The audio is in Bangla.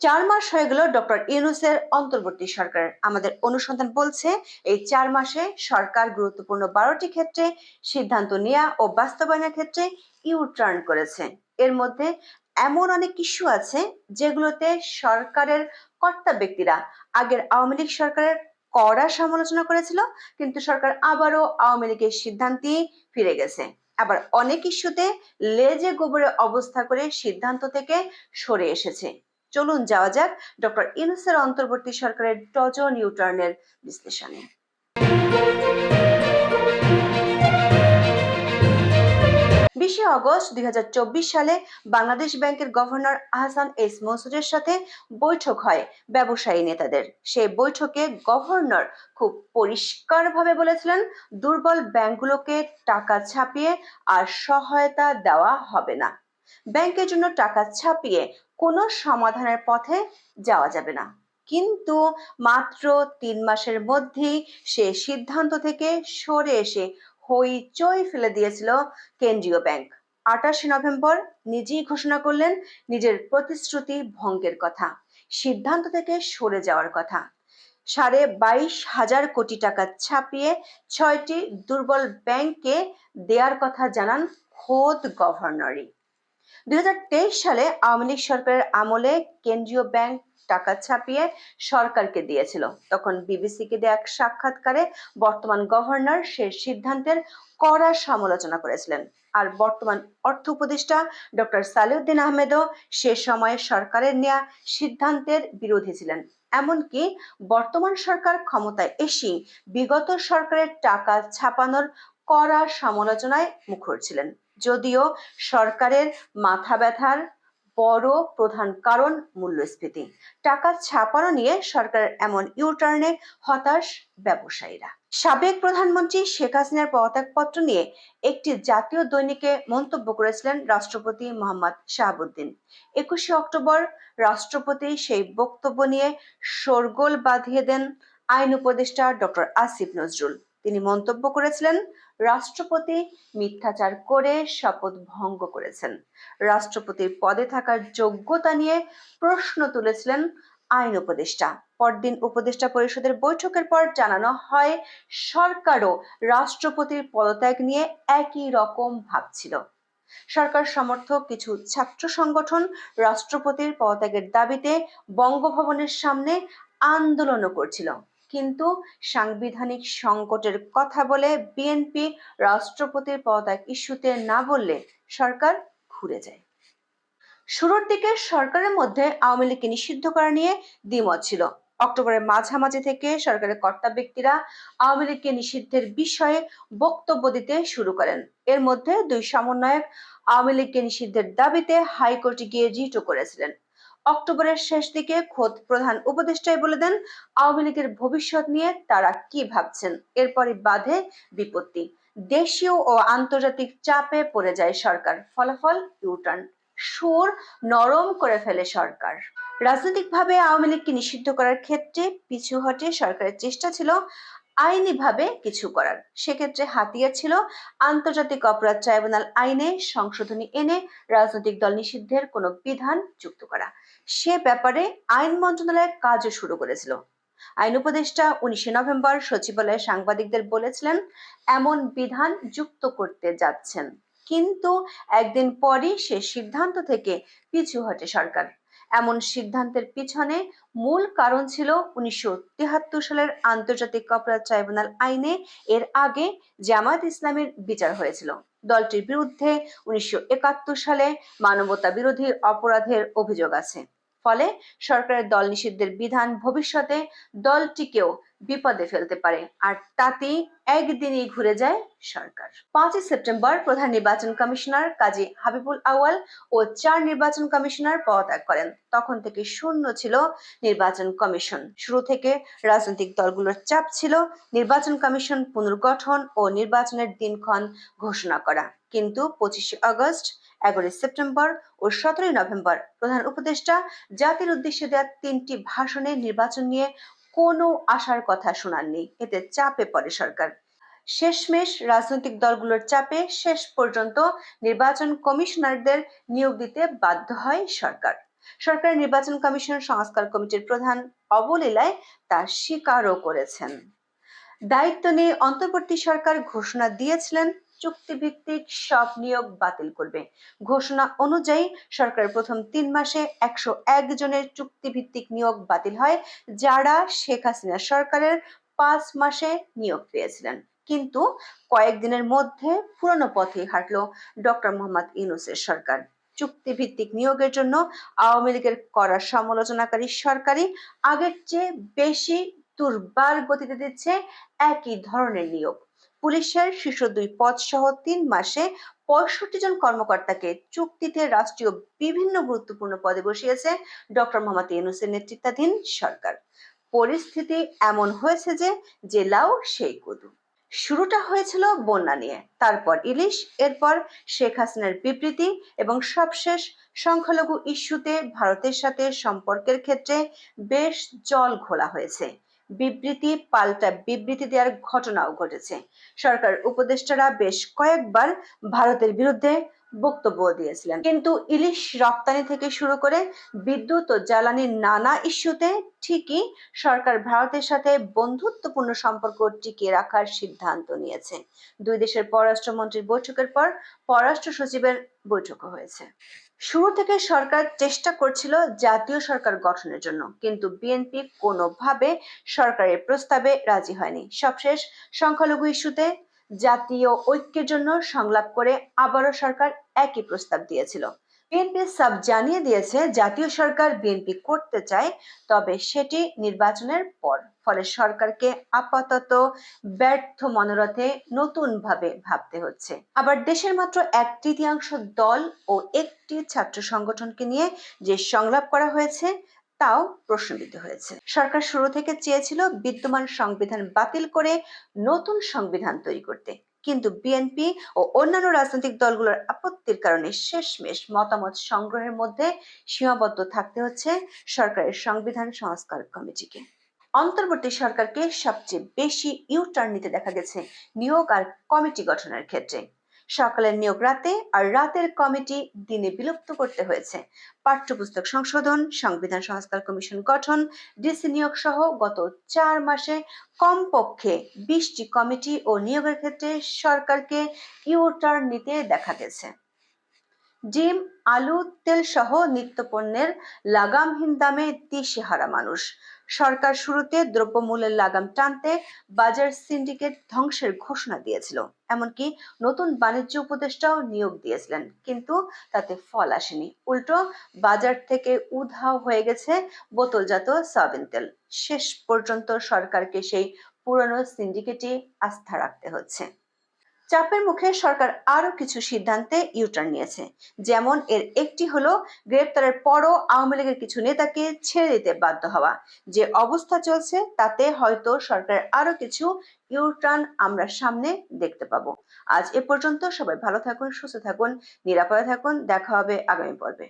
চার মাস হয়ে গেল ডক্টর ইউনুসের অন্তর্বর্তী সরকার। আমাদের অনুসন্ধান বলছে, এই চার মাসে সরকার গুরুত্বপূর্ণ বারোটি ক্ষেত্রে সিদ্ধান্ত নেওয়া ও বাস্তবায়নের ক্ষেত্রে ইউ টার্ন করেছে। এর মধ্যে এমন অনেক ইস্যু আছে যেগুলোতে সরকারের কর্তা ব্যক্তিরা, আগের আওয়ামী লীগ সরকারের কড়া সমালোচনা করেছিল, কিন্তু সরকার আবারও আওয়ামী লীগের সিদ্ধান্তে ফিরে গেছে। আবার অনেক ইস্যুতে লেজে গোবরে অবস্থা করে সিদ্ধান্ত থেকে সরে এসেছে। চলুন যাওয়া যাক ডক্টর ইনুসের অন্তর্বর্তী সরকারের ডজন ইউটার্নের বিশ্লেষণে। বিশে অগস্ট দুই সালে বাংলাদেশ ব্যাংকের গভর্নর আহসান এস মনসুরের সাথে বৈঠক হয় ব্যবসায়ী নেতাদের। সেই বৈঠকে গভর্নর খুব পরিষ্কারভাবে বলেছিলেন, দুর্বল ব্যাংকগুলোকে টাকা ছাপিয়ে আর সহায়তা দেওয়া হবে না। ব্যাংকের জন্য টাকা ছাপিয়ে কোনো সমাধানের পথে যাওয়া যাবে না। কিন্তু মাত্র তিন মাসের মধ্যেই সে সিদ্ধান্ত থেকে সরে এসে হইচই ফেলে দিয়েছিল কেন্দ্রীয় ব্যাংক। আটাশে নভেম্বর নিজেই ঘোষণা করলেন নিজের প্রতিশ্রুতি ভঙ্গের কথা, সিদ্ধান্ত থেকে সরে যাওয়ার কথা। সাড়ে বাইশ হাজার কোটি টাকা ছাপিয়ে ছয়টি দুর্বল ব্যাংককে দেওয়ার কথা জানান খোদ গভর্নরই। দুই সালে আওয়ামী লীগ সরকারের আমলে কেন্দ্রীয় ব্যাংক টাকা ছাপিয়ে সরকারকে দিয়েছিল। তখন বিবিসিকে দেয়া এক সাক্ষাৎকারে বর্তমান গভর্নর সে সিদ্ধান্তের কড়া সমালোচনা করেছিলেন। আর বর্তমান অর্থ উপদেষ্টা ডক্টর সালিউদ্দিন আহমেদও সে সময়ে সরকারের নেয়া সিদ্ধান্তের বিরোধী ছিলেন। এমনকি বর্তমান সরকার ক্ষমতায় এসেই বিগত সরকারের টাকা ছাপানোর কড়া সমালোচনায় মুখর ছিলেন। যদিও সরকারের মাথা ব্যথার বড় প্রধান কারণ মূল্যস্ফীতি। টাকা ছাপানো নিয়ে সরকারের এমন ইউটার্নে হতাশ ব্যবসায়ীরা। সাবেক প্রধানমন্ত্রী শেখ হাসিনার পদত্যাগপত্র নিয়ে একটি জাতীয় দৈনিকে মন্তব্য করেছিলেন রাষ্ট্রপতি মোহাম্মদ শাহাবুদ্দিন। একুশে অক্টোবর রাষ্ট্রপতি সেই বক্তব্য নিয়ে শোরগোল বাঁধিয়ে দেন আইন উপদেষ্টা ডক্টর আসিফ নজরুল। তিনি মন্তব্য করেছিলেন, রাষ্ট্রপতি মিথ্যাচার করে শপথ ভঙ্গ করেছেন। রাষ্ট্রপতির পদে থাকার যোগ্যতা নিয়ে প্রশ্ন তুলেছিলেন আইন উপদেষ্টা। পরদিন উপদেষ্টা পরিষদের বৈঠকের পর জানানো হয়, সরকারও রাষ্ট্রপতির পদত্যাগ নিয়ে একই রকম ভাবছিল। সরকার সমর্থক কিছু ছাত্র সংগঠন রাষ্ট্রপতির পদত্যাগের দাবিতে বঙ্গভবনের সামনে আন্দোলনও করছিল। কিন্তু সাংবিধানিক সংকটের কথা বলে বিএনপি রাষ্ট্রপতির পদত্যাগ ইস্যুতে না বললে সরকার ঘুরে যায়। শুরুর দিকে সরকারের মধ্যে আওয়ামী লীগকে নিষিদ্ধ করা নিয়ে দ্বিমত ছিল। অক্টোবরের মাঝামাঝি থেকে সরকারের কর্তা ব্যক্তিরা আওয়ামী লীগকে নিষিদ্ধের বিষয়ে বক্তব্য দিতে শুরু করেন। এর মধ্যে দুই সমন্বয়ক আওয়ামী লীগকে নিষিদ্ধের দাবিতে হাইকোর্টে গিয়ে রিটও করেছিলেন। অক্টোবরের শেষ দিকে খোদ প্রধান উপদেষ্টাই বলে দেন, আওয়ামী লীগের ভবিষ্যৎ নিয়ে তারা কি ভাবছেন? এরপরই বাধে বিপত্তি। দেশীয় ও আন্তর্জাতিক চাপে পড়ে যায় সরকার। ফলাফল ইউটার্ন সুর নরম করে ফেলে সরকার। রাজনৈতিকভাবে আওয়ামী লীগকে নিষিদ্ধ করার ক্ষেত্রে পিছু হটে সরকারের চেষ্টা ছিল আইনিভাবে কিছু করার। সেক্ষেত্রে হাতিয়ার ছিল আন্তর্জাতিক অপরাধ ট্রাইব্যুনাল আইনে সংশোধনী এনে রাজনৈতিক দল নিষিদ্ধের কোনো বিধান যুক্ত করা। সে ব্যাপারে আইন মন্ত্রণালয় কাজও শুরু করেছিল। আইন উপদেষ্টা উনিশে নভেম্বর সচিবালয়ে সাংবাদিকদের বলেছিলেন, এমন বিধান যুক্ত করতে যাচ্ছেন। কিন্তু একদিন পরই সে সিদ্ধান্ত থেকে পিছু হটে সরকার। এমন সিদ্ধান্তের পিছনে মূল কারণ ছিল উনিশশো সালের আন্তর্জাতিক অপরাধ ট্রাইব্যুনাল আইনে এর আগে জামাত ইসলামের বিচার হয়েছিল। দলটির বিরুদ্ধে উনিশশো একাত্তর সালে মানবতা বিরোধী অপরাধের অভিযোগ আছে। ফলে সরকারের দল নিষিদ্ধের বিধান ভবিষ্যতে দলটিকেও বিপদে ফেলতে পারে। আর তাতেই একদিনই ঘুরে যায় সরকার। পাঁচই সেপ্টেম্বর প্রধান নির্বাচন কমিশনার কাজী হাবিবুল আওয়াল ও চার নির্বাচন কমিশনার পদত্যাগ করেন। তখন থেকে শূন্য ছিল নির্বাচন কমিশন। শুরু থেকে রাজনৈতিক দলগুলোর চাপ ছিল নির্বাচন কমিশন পুনর্গঠন ও নির্বাচনের দিনক্ষণ ঘোষণা করা। কিন্তু পঁচিশে আগস্ট এগারোই সেপ্টেম্বর ও সতেরোই নভেম্বর প্রধান উপদেষ্টা জাতির উদ্দেশ্যে দেওয়া তিনটি ভাষণে নির্বাচন নিয়ে কোনো আশার কথা শোনাননি। এতে চাপে পড়ে সরকার। শেষমেশ রাজনৈতিক দলগুলোর চাপে শেষ পর্যন্ত নির্বাচন কমিশনারদের নিয়োগ দিতে বাধ্য হয় সরকার। সরকারের নির্বাচন কমিশন সংস্কার কমিটির প্রধান অবলীলায় তা স্বীকারও করেছেন। দায়িত্ব নিয়ে অন্তর্বর্তী সরকার ঘোষণা দিয়েছিলেন চুক্তিভিত্তিক সব নিয়োগ বাতিল করবে। ঘোষণা অনুযায়ী সরকারের প্রথম তিন মাসে একশো এক জনের চুক্তিভিত্তিক নিয়োগ বাতিল হয়, যারা শেখ হাসিনা সরকারের পাঁচ মাসে নিয়োগ পেয়েছিলেন। কিন্তু কয়েকদিনের মধ্যে পুরনো পথে হাঁটলো ডক্টর মোহাম্মদ ইউনুসের সরকার। চুক্তিভিত্তিক নিয়োগের জন্য আওয়ামী লীগের করা সমালোচনাকারী সরকারি আগের চেয়ে বেশি দুর্বার গতিতে দিচ্ছে একই ধরনের নিয়োগ। পুলিশের শীর্ষ দুই পদ সহ তিন মাসে পঁয়ষট্টি জন কর্মকর্তাকে চুক্তিতে রাষ্ট্রীয় বিভিন্ন গুরুত্বপূর্ণ পদে বসিয়েছে ডক্টর মোহাম্মদ ইউনুসের নেতৃত্বাধীন সরকার। পরিস্থিতি এমন হয়েছে যে জেলাও সেই কদু। শুরুটা হয়েছিল বন্যা নিয়ে, তারপর ইলিশ, এরপর শেখ হাসিনার বিবৃতি এবং সবশেষ সংখ্যালঘু ইস্যুতে ভারতের সাথে সম্পর্কের ক্ষেত্রে বেশ জল ঘোলা হয়েছে। বিবৃতি পাল্টা বিবৃতি দেওয়ার ঘটনাও ঘটেছে। সরকার উপদেষ্টারা বেশ কয়েকবার ভারতের বিরুদ্ধে বক্তব্য দিয়েছিলেন। কিন্তু ইলিশ রপ্তানি থেকে শুরু করে বিদ্যুৎ ও জ্বালানির নানা ইস্যুতে ঠিকই সরকার ভারতের সাথে বন্ধুত্বপূর্ণ সম্পর্ক টিকিয়ে রাখার সিদ্ধান্ত নিয়েছে। দুই দেশের পররাষ্ট্রমন্ত্রীর বৈঠকের পর পররাষ্ট্র সচিবের বৈঠকও হয়েছে। শুরু থেকে সরকার চেষ্টা করছিল জাতীয় সরকার গঠনের জন্য, কিন্তু বিএনপি কোনোভাবে সরকারের প্রস্তাবে রাজি হয়নি। সবশেষ সংখ্যালঘু ইস্যুতে জাতীয় ঐক্যের জন্য সংলাপ করে আবারও সরকার একই প্রস্তাব দিয়েছিল। বিএনপি সাব জানিয়ে দিয়েছে, জাতীয় সরকার বিএনপি করতে চায়, তবে সেটি নির্বাচনের পর। ফলে সরকারকে আপাতত ব্যর্থ মনোরথে নতুন ভাবে ভাবতে হচ্ছে। আবার দেশের মাত্র এক তৃতীয়াংশ দল ও একটি ছাত্র সংগঠনকে নিয়ে যে সংলাপ করা হয়েছে, তাও প্রশ্নবিদ্ধ হয়েছে। সরকার শুরু থেকে চেয়েছিল বিদ্যমান সংবিধান বাতিল করে নতুন সংবিধান তৈরি করতে। কিন্তু বিএনপি ও অন্যান্য রাজনৈতিক দলগুলোর আপত্তির কারণে শেষমেশ মতামত সংগ্রহের মধ্যে সীমাবদ্ধ থাকতে হচ্ছে সরকারের সংবিধান সংস্কার কমিটিকে। অন্তর্বর্তী সরকারকে সবচেয়ে বেশি ইউটার্ন নিতে দেখা গেছে নিয়োগ আর কমিটি গঠনের ক্ষেত্রে। সকালের নিয়োগ রাতে আর রাতের কমিটি দিনে বিলুপ্ত করতে হয়েছে। পাঠ্যপুস্তক সংশোধন, সংবিধান সংস্কার কমিশন গঠন, ডিসি নিয়োগ সহ গত চার মাসে কমপক্ষে বিশটি কমিটি ও নিয়োগের ক্ষেত্রে সরকারকে ইউটার্ন নিতে দেখা গেছে। ডিম, আলু, তেল সহ নিত্যপণ্যের লাগামহীন দামে দিশেহারা মানুষ। সরকার শুরুতে দ্রব্যমূল্যের লাগাম টানতে বাজার সিন্ডিকেট ধ্বংসের ঘোষণা দিয়েছিল। এমনকি নতুন বাণিজ্য উপদেষ্টাও নিয়োগ দিয়েছিলেন, কিন্তু তাতে ফল আসেনি। উল্টো, বাজার থেকে উধাও হয়ে গেছে বোতলজাত সয়াবিন তেল। শেষ পর্যন্ত সরকারকে সেই পুরনো সিন্ডিকেটে আস্থা রাখতে হচ্ছে। চাপের মুখে সরকার আরও কিছু সিদ্ধান্তে ইউটার্ন নিয়েছে। যেমন এর একটি হলো, গ্রেপ্তারের পরও আওয়ামী লীগের কিছু নেতাকে ছেড়ে দিতে বাধ্য হওয়া। যে অবস্থা চলছে, তাতে হয়তো সরকার আরও কিছু ইউটার্ন আমরা সামনে দেখতে পাবো। আজ এ পর্যন্ত সবাই ভালো থাকুন, সুস্থ থাকুন, নিরাপদে থাকুন। দেখা হবে আগামী পর্বে।